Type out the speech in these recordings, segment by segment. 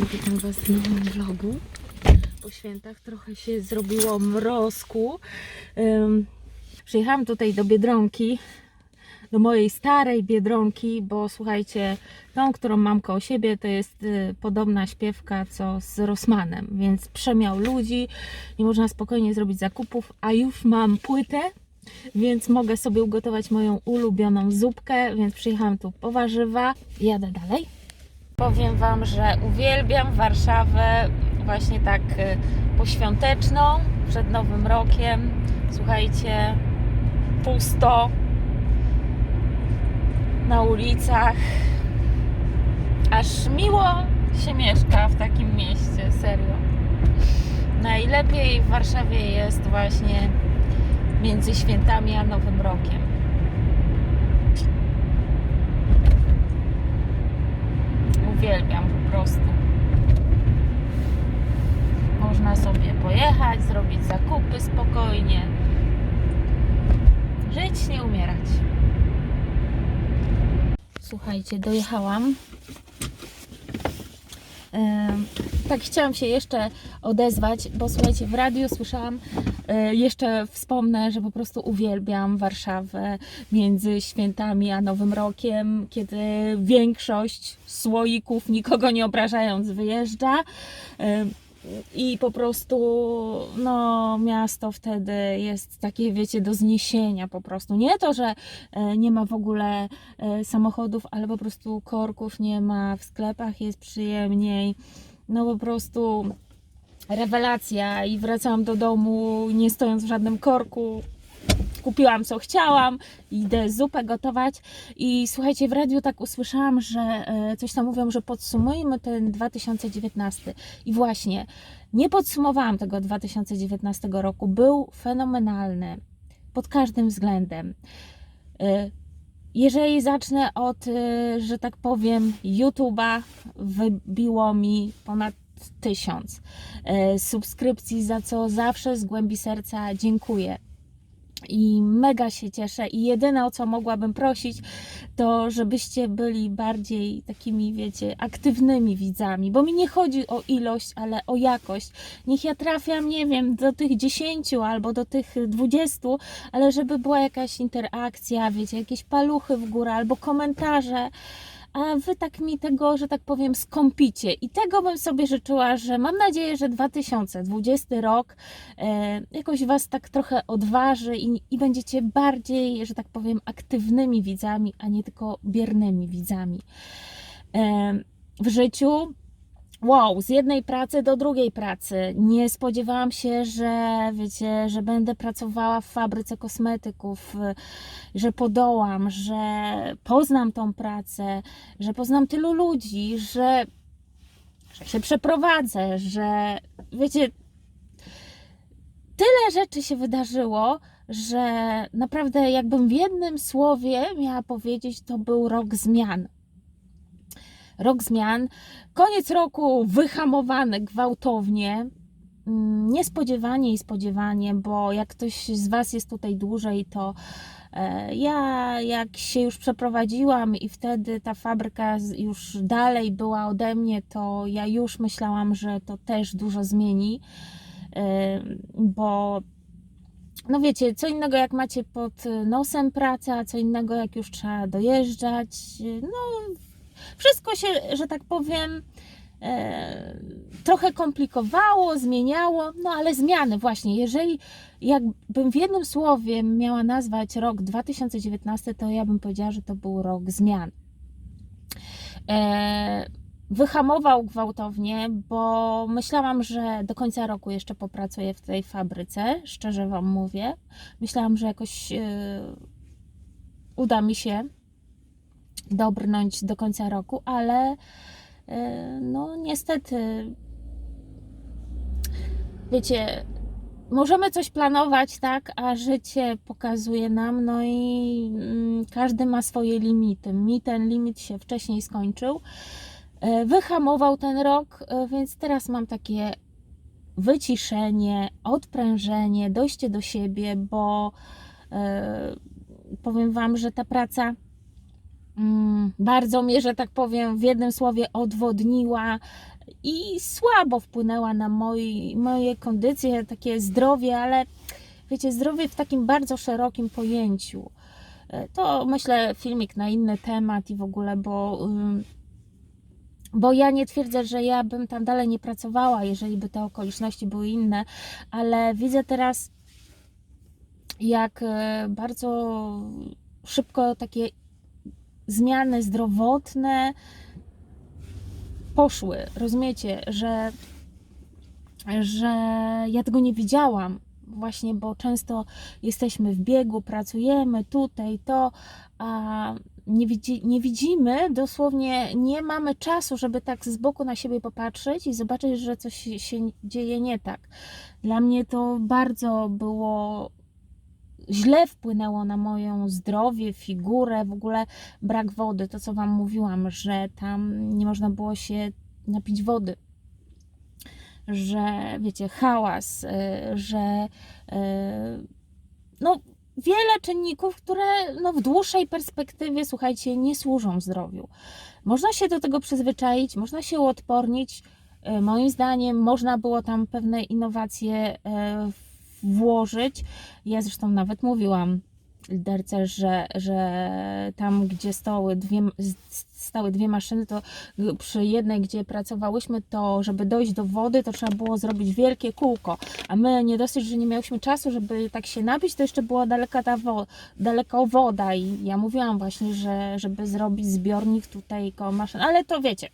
Witam Was w nowym vlogu. Po świętach trochę się zrobiło mrozku. Ym, przyjechałam tutaj do Biedronki, do mojej starej Biedronki, bo słuchajcie, tą, którą mam koło siebie, to jest y, podobna śpiewka co z Rosmanem, więc przemiał ludzi, nie można spokojnie zrobić zakupów, a już mam płytę, więc mogę sobie ugotować moją ulubioną zupkę, więc przyjechałam tu po warzywa. Jadę dalej. Powiem Wam, że uwielbiam Warszawę właśnie tak y, poświąteczną, przed Nowym Rokiem. Słuchajcie, pusto na ulicach. Aż miło się mieszka w takim mieście, serio. Najlepiej w Warszawie jest właśnie między świętami a Nowym Rokiem. Uwielbiam po prostu. Można sobie pojechać, zrobić zakupy spokojnie. Żyć, nie umierać. Słuchajcie, dojechałam. Tak, chciałam się jeszcze odezwać, bo słuchajcie, w radiu słyszałam, e, jeszcze wspomnę, że po prostu uwielbiam Warszawę między świętami a Nowym Rokiem, kiedy większość słoików, nikogo nie obrażając, wyjeżdża. I po prostu, no, miasto wtedy jest takie, wiecie, do zniesienia po prostu. Nie to, że e, nie ma w ogóle e, samochodów, ale po prostu korków nie ma, w sklepach jest przyjemniej. No po prostu rewelacja i wracałam do domu nie stojąc w żadnym korku. Kupiłam co chciałam, idę zupę gotować i słuchajcie, w radiu tak usłyszałam, że e, coś tam mówią, że podsumujmy ten 2019 i właśnie nie podsumowałam tego 2019 roku, był fenomenalny pod każdym względem. E, jeżeli zacznę od, y, że tak powiem, YouTube'a, wybiło mi ponad tysiąc subskrypcji, za co zawsze z głębi serca dziękuję. I mega się cieszę. I jedyne o co mogłabym prosić, to żebyście byli bardziej takimi, wiecie, aktywnymi widzami, bo mi nie chodzi o ilość, ale o jakość. Niech ja trafiam, nie wiem, do tych 10 albo do tych 20, ale żeby była jakaś interakcja, wiecie, jakieś paluchy w górę albo komentarze. A wy tak mi tego, że tak powiem, skąpicie. I tego bym sobie życzyła, że mam nadzieję, że 2020 rok e, jakoś was tak trochę odważy i, i będziecie bardziej, że tak powiem, aktywnymi widzami, a nie tylko biernymi widzami. E, w życiu wow, z jednej pracy do drugiej pracy. Nie spodziewałam się, że wiecie, że będę pracowała w fabryce kosmetyków, że podołam, że poznam tą pracę, że poznam tylu ludzi, że, że się przeprowadzę, że wiecie, tyle rzeczy się wydarzyło, że naprawdę jakbym w jednym słowie miała powiedzieć, to był rok zmian. Rok zmian, koniec roku wyhamowany gwałtownie, mm, niespodziewanie i spodziewanie, bo jak ktoś z Was jest tutaj dłużej, to e, ja jak się już przeprowadziłam i wtedy ta fabryka już dalej była ode mnie, to ja już myślałam, że to też dużo zmieni, e, bo no wiecie, co innego jak macie pod nosem pracę, a co innego jak już trzeba dojeżdżać. No, wszystko się, że tak powiem, e, trochę komplikowało, zmieniało, no ale zmiany właśnie. Jeżeli jakbym w jednym słowie miała nazwać rok 2019, to ja bym powiedziała, że to był rok zmian. E, wyhamował gwałtownie, bo myślałam, że do końca roku jeszcze popracuję w tej fabryce, szczerze Wam mówię. Myślałam, że jakoś e, uda mi się dobrnąć do końca roku, ale e, no niestety wiecie, możemy coś planować, tak, a życie pokazuje nam, no i mm, każdy ma swoje limity. Mi ten limit się wcześniej skończył. E, Wyhamował ten rok, e, więc teraz mam takie wyciszenie, odprężenie, dojście do siebie, bo powiem Wam, że ta praca bardzo mnie, że tak powiem, w jednym słowie odwodniła i słabo wpłynęła na moi, moje kondycje, takie zdrowie, ale wiecie, zdrowie w takim bardzo szerokim pojęciu. E, To myślę filmik na inny temat i w ogóle, bo, bo ja nie twierdzę, że ja bym tam dalej nie pracowała, jeżeli by te okoliczności były inne, ale widzę teraz, jak e, bardzo szybko takie zmiany zdrowotne poszły. Rozumiecie, że, że ja tego nie widziałam. Właśnie, bo często jesteśmy w biegu, pracujemy tutaj, to, a nie, widzi, nie widzimy, dosłownie nie mamy czasu, żeby tak z boku na siebie popatrzeć i zobaczyć, że coś się- dzieje nie tak. Dla mnie to bardzo było źle wpłynęło na moją zdrowie, figurę, w ogóle brak wody. To, co Wam mówiłam, że tam nie można było się napić wody, że wiecie, hałas, y, że y, no, wiele czynników, które no, w dłuższej perspektywie, słuchajcie, nie służą zdrowiu. Można się do tego przyzwyczaić, można się uodpornić. Y, Moim zdaniem można było tam pewne innowacje y, włożyć. Ja zresztą nawet mówiłam liderce, że, że tam, gdzie stały dwie, stały dwie maszyny, to przy jednej, gdzie pracowałyśmy, to żeby dojść do wody, to trzeba było zrobić wielkie kółko. A my nie dosyć, że nie miałyśmy czasu, żeby tak się napić, to jeszcze była daleka ta wo- daleko woda. I ja mówiłam właśnie, że żeby zrobić zbiornik tutaj koło maszyn, ale to wiecie.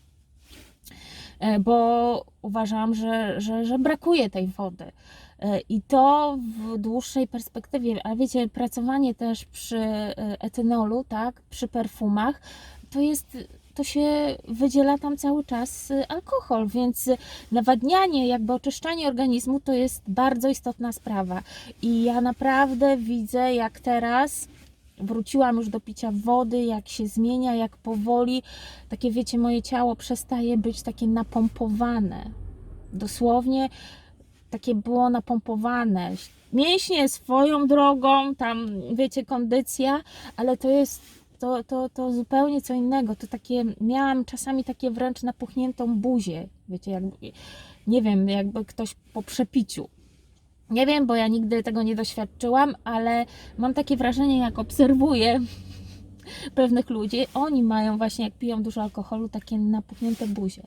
E, Bo uważam, że, że, że brakuje tej wody. E, I to w dłuższej perspektywie, a wiecie, pracowanie też przy e, etynolu, tak, przy perfumach, to jest, to się wydziela tam cały czas e, alkohol, więc nawadnianie, jakby oczyszczanie organizmu to jest bardzo istotna sprawa. I ja naprawdę widzę, jak teraz wróciłam już do picia wody, jak się zmienia, jak powoli, takie wiecie, moje ciało przestaje być takie napompowane. Dosłownie takie było napompowane. Mięśnie swoją drogą, tam wiecie, kondycja, ale to jest to, to, to zupełnie co innego. To takie, miałam czasami takie wręcz napuchniętą buzię, wiecie, jakby, nie wiem, jakby ktoś po przepiciu. Nie wiem, bo ja nigdy tego nie doświadczyłam, ale mam takie wrażenie, jak obserwuję pewnych ludzi, oni mają właśnie, jak piją dużo alkoholu, takie napuchnięte buzie.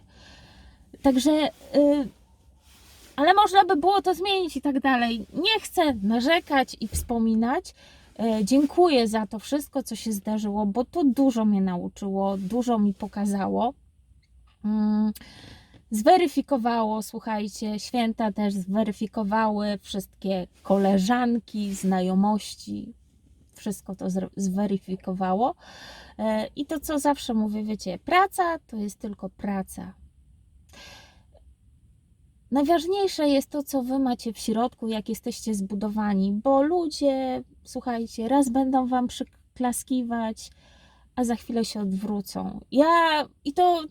Także, y, ale można by było to zmienić i tak dalej. Nie chcę narzekać i wspominać. E, Dziękuję za to wszystko, co się zdarzyło, bo to dużo mnie nauczyło, dużo mi pokazało. Mm, Zweryfikowało, słuchajcie, święta też zweryfikowały wszystkie koleżanki, znajomości, wszystko to zweryfikowało. E, I to, co zawsze mówię, wiecie, praca to jest tylko praca. Najważniejsze jest to, co wy macie w środku, jak jesteście zbudowani, bo ludzie, słuchajcie, raz będą wam przyklaskiwać, a za chwilę się odwrócą. Ja i to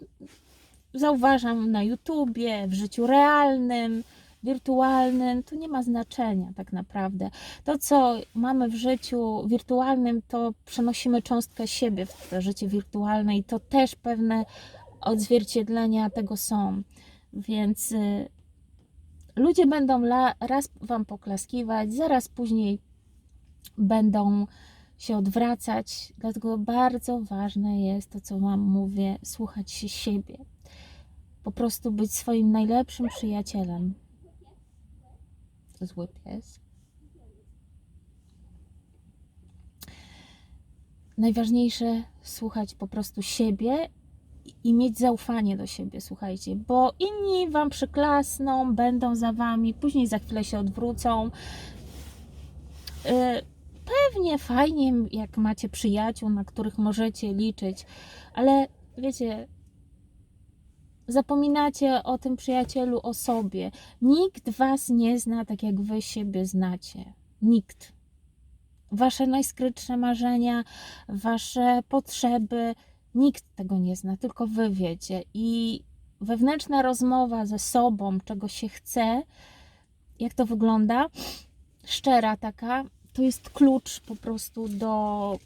zauważam na YouTubie, w życiu realnym, wirtualnym, to nie ma znaczenia tak naprawdę. To, co mamy w życiu wirtualnym, to przenosimy cząstkę siebie w to życie wirtualne i to też pewne odzwierciedlenia tego są. Więc y, ludzie będą la, raz wam poklaskiwać, zaraz później będą się odwracać. Dlatego bardzo ważne jest to, co wam mówię, słuchać się siebie. Po prostu być swoim najlepszym przyjacielem. Zły pies. Najważniejsze słuchać po prostu siebie i- mieć zaufanie do siebie, słuchajcie, bo inni wam przyklasną, będą za wami, później za chwilę się odwrócą. Y, Pewnie fajnie, jak macie przyjaciół, na których możecie liczyć, ale wiecie, zapominacie o tym przyjacielu, o sobie. Nikt was nie zna tak, jak wy siebie znacie. Nikt. Wasze najskrytsze marzenia, wasze potrzeby, nikt tego nie zna, tylko wy wiecie. I wewnętrzna rozmowa ze sobą, czego się chce, jak to wygląda, szczera taka, to jest klucz po prostu do,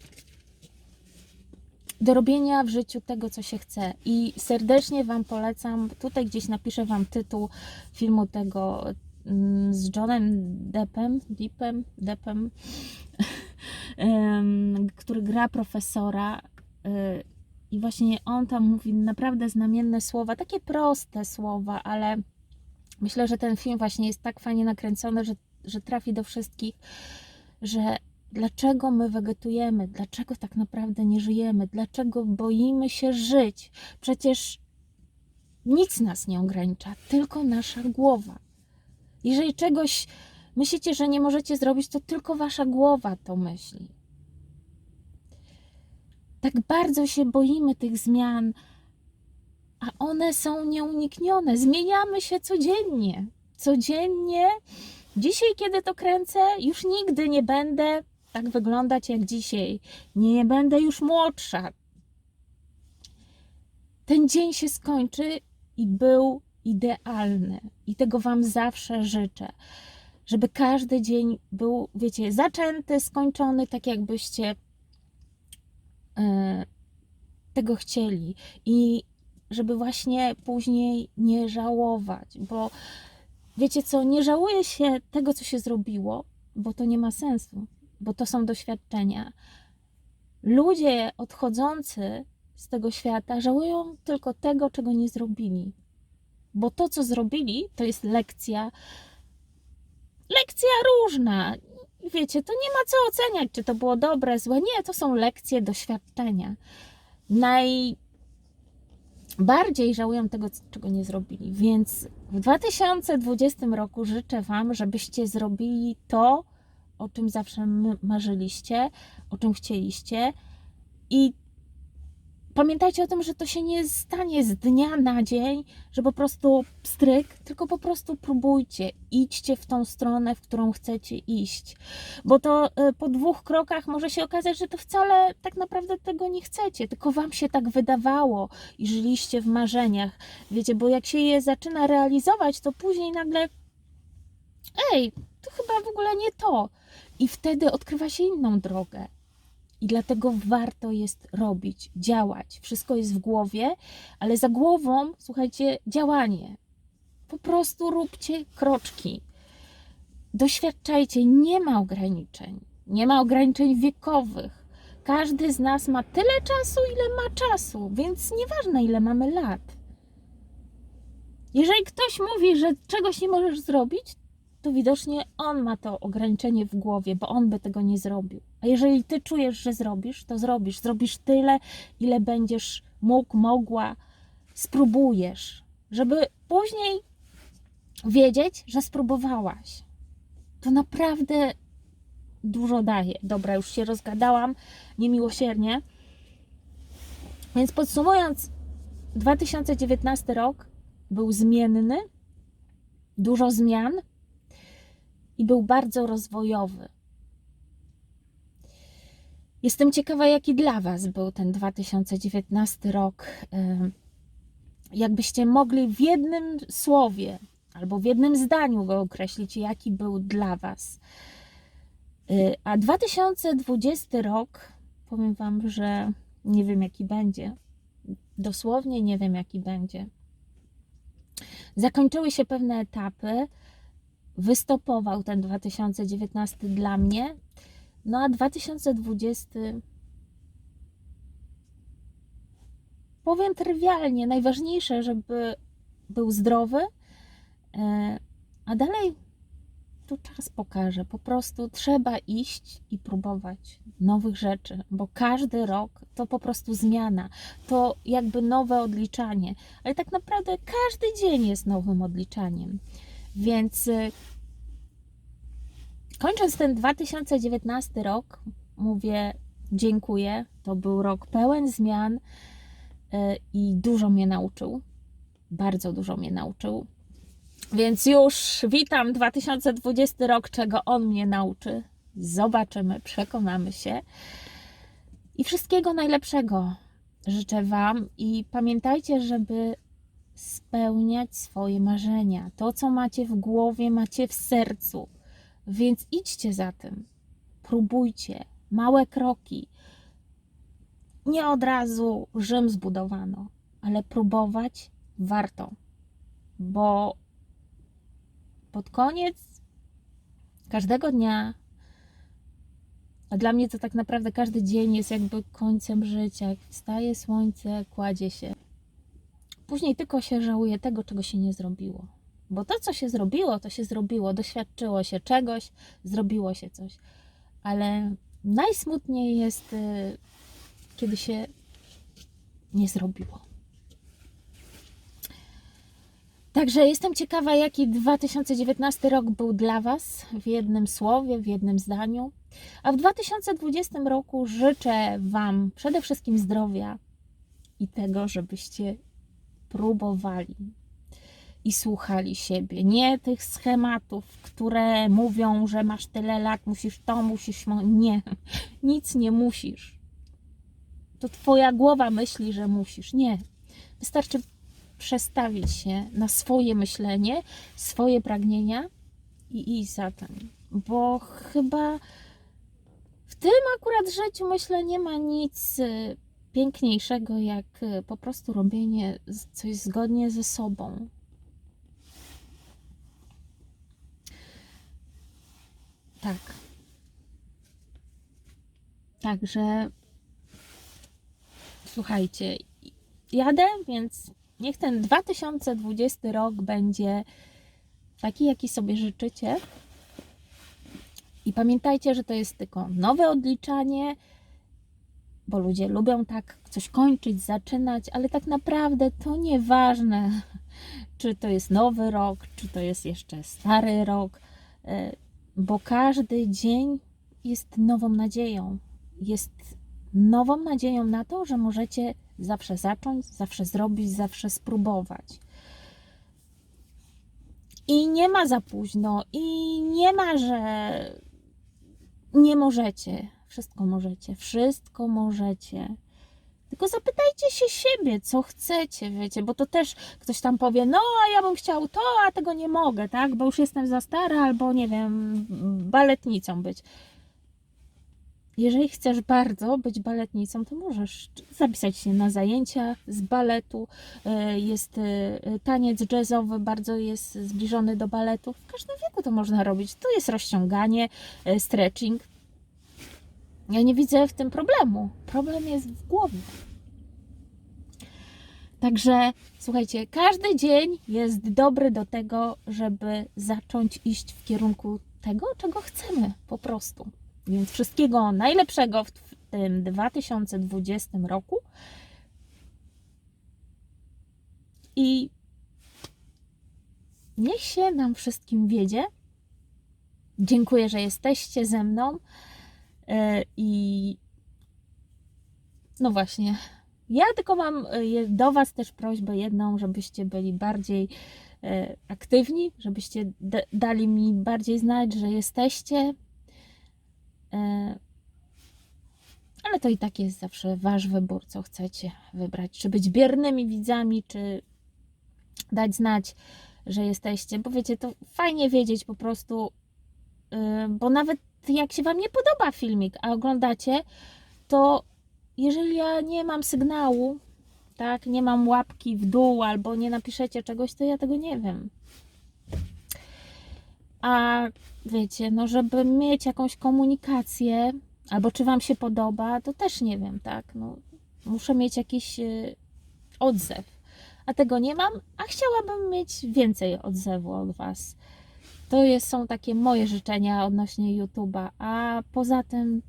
do robienia w życiu tego, co się chce. I serdecznie Wam polecam, tutaj gdzieś napiszę Wam tytuł filmu tego mm, z Johnem Deppem, Deppem, Deppem em, który gra profesora. I właśnie on tam mówi naprawdę znamienne słowa, takie proste słowa, ale myślę, że ten film właśnie jest tak fajnie nakręcony, że, że trafi do wszystkich, że dlaczego my wegetujemy, dlaczego tak naprawdę nie żyjemy, dlaczego boimy się żyć. Przecież nic nas nie ogranicza, tylko nasza głowa. Jeżeli czegoś myślicie, że nie możecie zrobić, to tylko wasza głowa to myśli. Tak bardzo się boimy tych zmian, a one są nieuniknione. Zmieniamy się codziennie. Codziennie. Dzisiaj, kiedy to kręcę, już nigdy nie będę tak wyglądać jak dzisiaj. Nie będę już młodsza. Ten dzień się skończy i był idealny. I tego Wam zawsze życzę. Żeby każdy dzień był, wiecie, zaczęty, skończony, tak jakbyście tego chcieli. I żeby właśnie później nie żałować, bo wiecie co, nie żałuję się tego, co się zrobiło, bo to nie ma sensu, bo to są doświadczenia. Ludzie odchodzący z tego świata żałują tylko tego, czego nie zrobili. Bo to, co zrobili, to jest lekcja. Lekcja różna. Wiecie, to nie ma co oceniać, czy to było dobre, złe. Nie, to są lekcje, doświadczenia. Najbardziej żałują tego, czego nie zrobili. Więc w 2020 roku życzę Wam, żebyście zrobili to, o czym zawsze marzyliście, o czym chcieliście. I pamiętajcie o tym, że to się nie stanie z dnia na dzień, że po prostu stryk, tylko po prostu próbujcie, idźcie w tą stronę, w którą chcecie iść. Bo to y, po dwóch krokach może się okazać, że to wcale tak naprawdę tego nie chcecie, tylko wam się tak wydawało i żyliście w marzeniach. Wiecie, bo jak się je zaczyna realizować, to później nagle ej, to chyba w ogóle nie to. I wtedy odkrywa się inną drogę. I dlatego warto jest robić, działać. Wszystko jest w głowie, ale za głową, słuchajcie, działanie. Po prostu róbcie kroczki. Doświadczajcie, nie ma ograniczeń. Nie ma ograniczeń wiekowych. Każdy z nas ma tyle czasu, ile ma czasu, więc nieważne, ile mamy lat. Jeżeli ktoś mówi, że czegoś nie możesz zrobić, to widocznie on ma to ograniczenie w głowie, bo on by tego nie zrobił. A jeżeli ty czujesz, że zrobisz, to zrobisz. Zrobisz tyle, ile będziesz mógł, mogła, spróbujesz, żeby później wiedzieć, że spróbowałaś. To naprawdę dużo daje. Dobra, już się rozgadałam niemiłosiernie. Więc podsumując, 2019 rok był zmienny, dużo zmian i był bardzo rozwojowy. Jestem ciekawa, jaki dla Was był ten 2019 rok. Jakbyście mogli w jednym słowie albo w jednym zdaniu go określić, jaki był dla Was. Y, A 2020 rok, powiem Wam, że nie wiem, jaki będzie. Dosłownie nie wiem, jaki będzie. Zakończyły się pewne etapy wystopował ten 2019 dla mnie. No a 2020 powiem trywialnie, najważniejsze, żeby był zdrowy, e, a dalej to czas pokaże. Po prostu trzeba iść i próbować nowych rzeczy, bo każdy rok to po prostu zmiana, to jakby nowe odliczanie, ale tak naprawdę każdy dzień jest nowym odliczaniem. Więc y, kończąc ten 2019 rok, mówię dziękuję. To był rok pełen zmian y, i dużo mnie nauczył. Bardzo dużo mnie nauczył. Więc już witam 2020 rok, czego on mnie nauczy. Zobaczymy, przekonamy się. I wszystkiego najlepszego życzę Wam i pamiętajcie, żeby spełniać swoje marzenia. To, co macie w głowie, macie w sercu. Więc idźcie za tym. Próbujcie. Małe kroki. nie od razu Rzym zbudowano, ale próbować warto, bo pod koniec każdego dnia, a dla mnie to tak naprawdę każdy dzień jest jakby końcem życia. Jak wstaje słońce, kładzie się. Później tylko się żałuje tego, czego się nie zrobiło. Bo to, co się zrobiło, to się zrobiło, doświadczyło się czegoś, zrobiło się coś. Ale najsmutniej jest, y, kiedy się nie zrobiło. Także jestem ciekawa, jaki 2019 rok był dla Was w jednym słowie, w jednym zdaniu. A w 2020 roku życzę Wam przede wszystkim zdrowia i tego, żebyście próbowali i słuchali siebie. Nie tych schematów, które mówią, że masz tyle lat, musisz to, musisz. Nie, nic nie musisz. To Twoja głowa myśli, że musisz. Nie. Wystarczy przestawić się na swoje myślenie, swoje pragnienia i iść za tym. Bo chyba w tym akurat życiu, myślę, nie ma nic y, piękniejszego, jak y, po prostu robienie coś zgodnie ze sobą. Tak. Także słuchajcie, jadę, więc niech ten 2020 rok będzie taki, jaki sobie życzycie. I pamiętajcie, że to jest tylko nowe odliczanie, bo ludzie lubią tak coś kończyć, zaczynać, ale tak naprawdę to nieważne, czy to jest nowy rok, czy to jest jeszcze stary rok, e, bo każdy dzień jest nową nadzieją. Jest nową nadzieją na to, że możecie zawsze zacząć, zawsze zrobić, zawsze spróbować. I nie ma za późno, i nie ma, że nie możecie. Wszystko możecie, wszystko możecie. Tylko zapytajcie się siebie, co chcecie, wiecie, bo to też ktoś tam powie, no a ja bym chciał to, a tego nie mogę, tak, bo już jestem za stara, albo nie wiem, baletnicą być. Jeżeli chcesz bardzo być baletnicą, to możesz zapisać się na zajęcia z baletu. E, Jest e, taniec jazzowy, bardzo jest zbliżony do baletu. W każdym wieku to można robić. To jest rozciąganie, e, stretching. Ja nie widzę w tym problemu. Problem jest w głowie. Także słuchajcie, każdy dzień jest dobry do tego, żeby zacząć iść w kierunku tego, czego chcemy po prostu. Więc wszystkiego najlepszego w tym 2020 roku. I niech się nam wszystkim wiedzie. Dziękuję, że jesteście ze mną. E, I no właśnie, ja tylko mam e, do Was też prośbę jedną, żebyście byli bardziej e, aktywni, żebyście dali mi bardziej znać, że jesteście. Ale to i tak jest zawsze Wasz wybór, co chcecie wybrać. Czy być biernymi widzami, czy dać znać, że jesteście. Bo wiecie, to fajnie wiedzieć po prostu, bo nawet jak się Wam nie podoba filmik, a oglądacie, to jeżeli ja nie mam sygnału, tak, nie mam łapki w dół albo nie napiszecie czegoś, to ja tego nie wiem. A wiecie, no żeby mieć jakąś komunikację, albo czy Wam się podoba, to też nie wiem, tak, no muszę mieć jakiś y, odzew. A tego nie mam, a chciałabym mieć więcej odzewu od Was. To jest, są takie moje życzenia odnośnie YouTube'a, a poza tym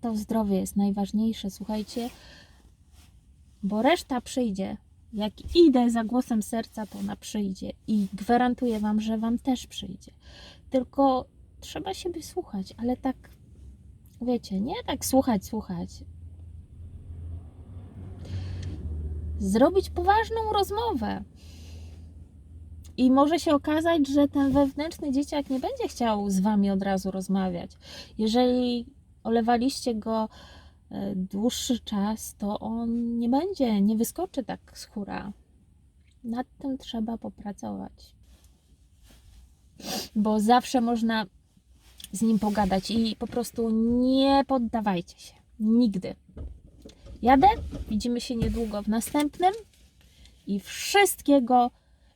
to zdrowie jest najważniejsze, słuchajcie, bo reszta przyjdzie. Jak idę za głosem serca, to ona przyjdzie i gwarantuję Wam, że Wam też przyjdzie. Tylko trzeba siebie słuchać, ale tak, wiecie, nie tak słuchać, słuchać. Zrobić poważną rozmowę. I może się okazać, że ten wewnętrzny dzieciak nie będzie chciał z Wami od razu rozmawiać. Jeżeli olewaliście go e, dłuższy czas, to on nie będzie, nie wyskoczy tak z hura. Nad tym trzeba popracować. Bo zawsze można z nim pogadać i po prostu nie poddawajcie się. Nigdy. jadę. Widzimy się niedługo w następnym. I wszystkiego,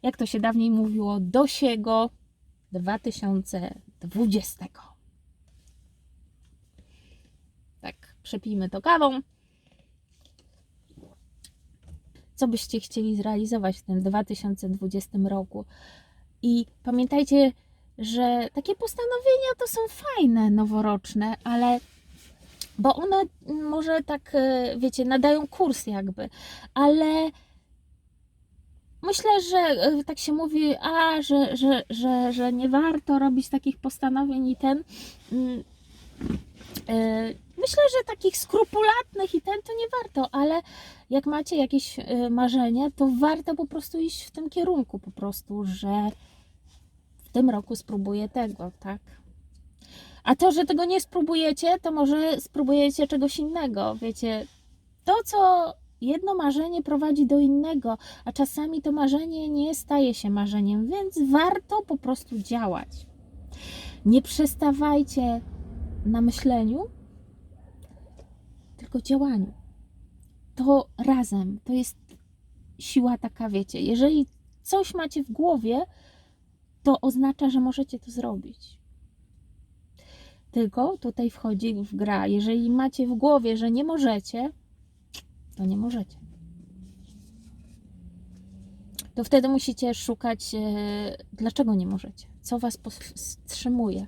jak to się dawniej mówiło, do siego 2020. Tak, przepijmy to kawą. Co byście chcieli zrealizować w tym 2020 roku? I pamiętajcie, że takie postanowienia to są fajne, noworoczne, ale bo one może tak, e, wiecie, nadają kurs jakby, ale myślę, że e, tak się mówi, a, że, że, że, że nie warto robić takich postanowień i ten. mm, e, Myślę, że takich skrupulatnych i ten to nie warto, ale jak macie jakieś e, marzenie, to warto po prostu iść w tym kierunku, po prostu, że w tym roku spróbuję tego, tak? A to, że tego nie spróbujecie, to może spróbujecie czegoś innego. Wiecie, to co jedno marzenie prowadzi do innego, a czasami to marzenie nie staje się marzeniem, więc warto po prostu działać. Nie przestawajcie na myśleniu, tylko działaniu. To razem, to jest siła taka, wiecie, jeżeli coś macie w głowie, to oznacza, że możecie to zrobić. Tylko tutaj wchodzi w gra. Jeżeli macie w głowie, że nie możecie, to nie możecie. To wtedy musicie szukać, e, dlaczego nie możecie, co was powstrzymuje.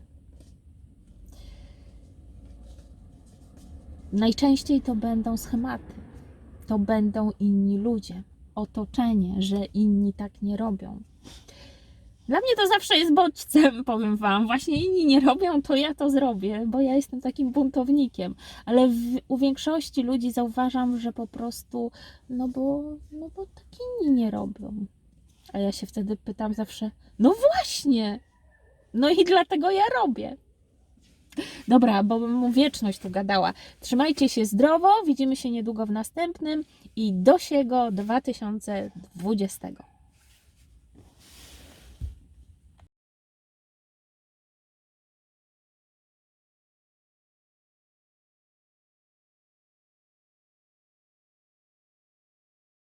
Najczęściej to będą schematy, to będą inni ludzie, otoczenie, że inni tak nie robią. Dla mnie to zawsze jest bodźcem, powiem Wam. Właśnie inni nie robią, to ja to zrobię, bo ja jestem takim buntownikiem. Ale w, u większości ludzi zauważam, że po prostu, no bo, no bo tak inni nie robią. A ja się wtedy pytam zawsze, no właśnie, no i dlatego ja robię. Dobra, bo mu wieczność tu gadała. Trzymajcie się zdrowo, widzimy się niedługo w następnym i do siego 2020.